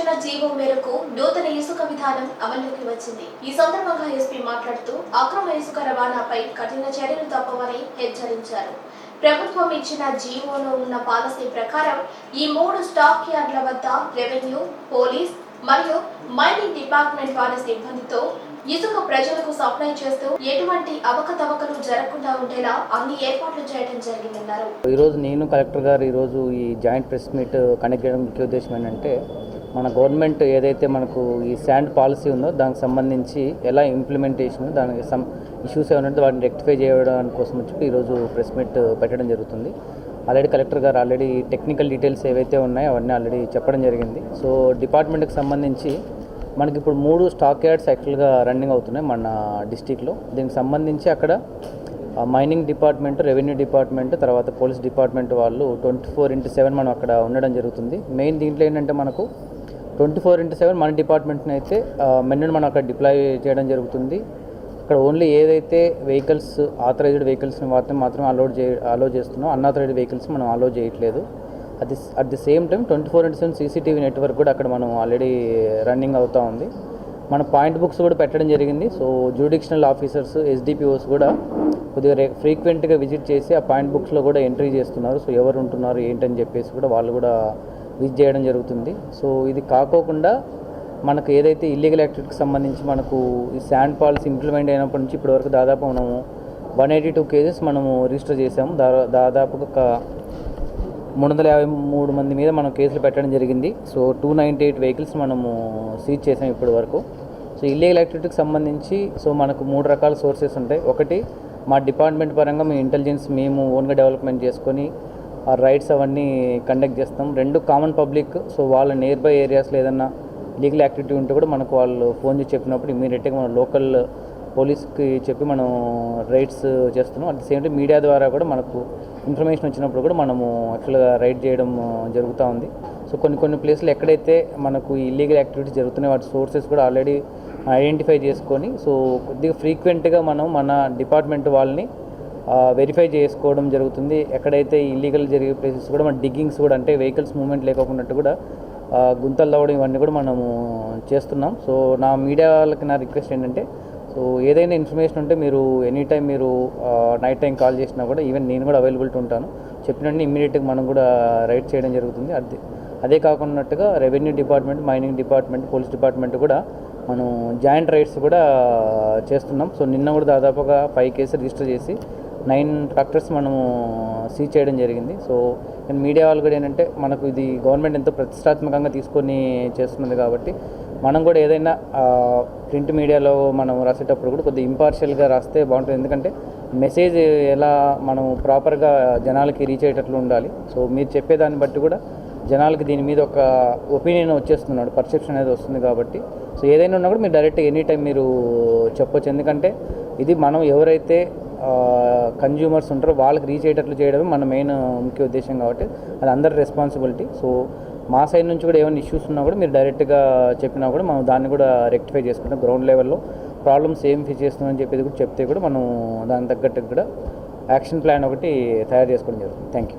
ఇచ్చిన జీవం మేరకు నూతన ఇసుక విధానం అమల్లోకి వచ్చింది. ఈ సందర్భంగా ఎస్పీ మాట్లాడుతూ అక్రమ ఇసుక రవాణాపై కఠిన చర్యలు తప్పవని హెచ్చరించారు. ప్రభుత్వం ఇచ్చిన జీవోలో ఉన్న పాలసీ ప్రకారం ఈ మూడు స్టాక్ యార్డ్ల వద్ద రెవెన్యూ పోలీస్ మరియు మైనింగ్ డిపార్ట్మెంట్ వారి సిబ్బందితో ఇసుక ప్రజలకు సప్లై చేస్తూ ఎటువంటి అవకతవకలు జరగకుండా ఉండేలా అన్ని ఏర్పాట్లు చేయడం జరిగిందన్నారు. ఈరోజు నేను కలెక్టర్ గారు ఈరోజు ఈ జాయింట్ ప్రెస్ మీట్ కండక్ట్ చేయడం ముఖ్య ఉద్దేశం ఏంటంటే మన గవర్నమెంట్ ఏదైతే మనకు ఈ శాండ్ పాలసీ ఉందో దానికి సంబంధించి ఎలా ఇంప్లిమెంటేషన్ దానికి సమ్ ఇష్యూస్ ఏమైనా ఉంటే వాటిని రెక్టిఫై చేయడం కోసం వచ్చి ఈరోజు ప్రెస్ మీట్ పెట్టడం జరుగుతుంది. ఆల్రెడీ కలెక్టర్ గారు ఆల్రెడీ టెక్నికల్ డీటెయిల్స్ ఏవైతే ఉన్నాయో అవన్నీ ఆల్రెడీ చెప్పడం జరిగింది. సో డిపార్ట్మెంట్కి సంబంధించి మనకి ఇప్పుడు మూడు స్టాక్ యార్డ్స్ యాక్చువల్గా రన్నింగ్ అవుతున్నాయి మన డిస్టిక్లో దీనికి సంబంధించి అక్కడ మైనింగ్ డిపార్ట్మెంట్ రెవెన్యూ డిపార్ట్మెంట్ తర్వాత పోలీస్ డిపార్ట్మెంట్ వాళ్ళు ట్వంటీ ఫోర్ ఇంటూ సెవెన్ మనం అక్కడ ఉండడం జరుగుతుంది. మెయిన్ దీంట్లో ఏంటంటే మనకు ట్వంటీ ఫోర్ ఇంటూ సెవెన్ మన డిపార్ట్మెంట్ని అయితే మెన్ను మనం అక్కడ డిప్లాయ్ చేయడం జరుగుతుంది. ఇక్కడ ఓన్లీ ఏదైతే వెహికల్స్ ఆథరైజ్డ్ వెహికల్స్ని మాత్రం మాత్రం అలౌడ్ చే అలో చేస్తున్నాం అన్ఆథరైజ్డ్ వెహికల్స్ మనం అలో చేయట్లేదు. అది at the same time twenty four into seven CCTV network కూడా అక్కడ మనం ఆల్రెడీ రన్నింగ్ అవుతూ ఉంది. మన పాయింట్ బుక్స్ కూడా పెట్టడం జరిగింది. సో జ్యూడిక్షనల్ ఆఫీసర్స్ ఎస్డిపిఓస్ కూడా కొద్దిగా రే ఫ్రీక్వెంట్గా విజిట్ చేసి ఆ పాయింట్ బుక్స్లో కూడా ఎంట్రీ చేస్తున్నారు. సో ఎవరు ఉంటున్నారు ఏంటని చెప్పేసి కూడా వాళ్ళు కూడా విజ్ చేయడం జరుగుతుంది. సో ఇది కాకోకుండా మనకు ఏదైతే ఇల్లీగల్ యాక్టివిటీకి సంబంధించి మనకు ఈ శాండ్ పాలసీ ఇంప్లిమెంట్ అయినప్పటి నుంచి ఇప్పటివరకు దాదాపు మనము వన్ ఎయిటీ టూ కేజెస్ మనము రిజిస్టర్ చేసాము దా దాదాపు ఒక మూడు వందల యాభై మూడు మంది మీద మనం కేసులు పెట్టడం జరిగింది. So two ninety eight vehicles మనము సీజ్ చేసాం ఇప్పటి వరకు. సో ఇల్లీగల్ యాక్టివిటీకి సంబంధించి సో మనకు మూడు రకాల సోర్సెస్ ఉంటాయి. ఒకటి మా డిపార్ట్మెంట్ పరంగా మీ ఇంటెలిజెన్స్ మేము ఓన్గా డెవలప్మెంట్ చేసుకొని ఆ రైడ్స్ అవన్నీ కండక్ట్ చేస్తాం. రెండు కామన్ పబ్లిక్ సో వాళ్ళ నియర్ బై ఏరియాస్లో ఏదన్నా లీగల్ యాక్టివిటీ ఉంటే కూడా మనకు వాళ్ళు ఫోన్ చేసి చెప్పినప్పుడు ఇమీడియట్గా మన లోకల్ పోలీస్కి చెప్పి మనం రైడ్స్ చేస్తున్నాం. At the same time media ద్వారా కూడా మనకు ఇన్ఫర్మేషన్ వచ్చినప్పుడు కూడా మనము యాక్చువల్గా రైడ్ చేయడం జరుగుతూ ఉంది. సో కొన్ని కొన్ని ప్లేస్లు ఎక్కడైతే మనకు ఇల్లీగల్ యాక్టివిటీస్ జరుగుతున్నాయి వాటి సోర్సెస్ కూడా ఆల్రెడీ ఐడెంటిఫై చేసుకొని సో కొద్దిగా ఫ్రీక్వెంట్గా మనం మన డిపార్ట్మెంట్ వాళ్ళని వెరిఫై చేసుకోవడం జరుగుతుంది. ఎక్కడైతే ఇల్లీగల్ జరిగే ప్లేసెస్ కూడా మన డిగ్గింగ్స్ కూడా అంటే వెహికల్స్ మూవ్మెంట్ లేకపోయినట్టు కూడా గుంతలు తవ్వడం ఇవన్నీ కూడా మనము చేస్తున్నాం. సో నా మీడియా వాళ్ళకి నా రిక్వెస్ట్ ఏంటంటే సో ఏదైనా ఇన్ఫర్మేషన్ ఉంటే మీరు ఎనీ టైం మీరు నైట్ టైం కాల్ చేసినా కూడా ఈవెన్ నేను కూడా అవైలబిలిటీ ఉంటాను. చెప్పినట్టు ఇమ్మీడియట్గా మనం కూడా రైడ్ చేయడం జరుగుతుంది. అదే అదే కాకున్నట్టుగా revenue department mining department police department కూడా మనం జాయింట్ రైడ్స్ కూడా చేస్తున్నాం. సో నిన్న కూడా దాదాపుగా ఫైవ్ కేసు రిజిస్టర్ చేసి నైన్ ట్రాక్టర్స్ మనము సీజ్ చేయడం జరిగింది. సో మీడియా వాళ్ళు కూడా ఏంటంటే మనకు ఇది గవర్నమెంట్ ఎంతో ప్రతిష్టాత్మకంగా తీసుకొని చేస్తున్నది కాబట్టి మనం కూడా ఏదైనా ప్రింట్ మీడియాలో మనం రాసేటప్పుడు కూడా కొద్దిగా ఇంపార్షియల్గా రాస్తే బాగుంటుంది. ఎందుకంటే మెసేజ్ ఎలా మనం ప్రాపర్గా జనాలకి రీచ్ అయ్యేటట్లు ఉండాలి. సో మీరు చెప్పేదాన్ని బట్టి కూడా జనాలకి దీని మీద ఒక ఒపీనియన్ వచ్చేస్తున్నాడు. పర్సెప్షన్ అనేది వస్తుంది కాబట్టి. సో ఏదైనా ఉన్నా కూడా మీరు డైరెక్ట్ ఎనీ టైం మీరు చెప్పొచ్చు. ఎందుకంటే ఇది మనం ఎవరైతే కన్జ్యూమర్స్ ఉంటారో వాళ్ళకి రీచ్ అయ్యేటట్లు చేయడమే మన మెయిన్ ముఖ్య ఉద్దేశం కాబట్టి అది అందరి రెస్పాన్సిబిలిటీ సో మా సైడ్ నుంచి కూడా ఏమైనా ఇష్యూస్ ఉన్నా కూడా మీరు డైరెక్ట్గా చెప్పినా కూడా మనం దాన్ని కూడా రెక్టిఫై చేసుకుంటాం. గ్రౌండ్ లెవెల్లో ప్రాబ్లమ్స్ ఏం ఫేస్ చేస్తున్నామని చెప్పేది కూడా చెప్తే కూడా మనం దానికి తగ్గట్టు కూడా యాక్షన్ ప్లాన్ ఒకటి తయారు చేసుకోవడం జరుగుతుంది. Thank you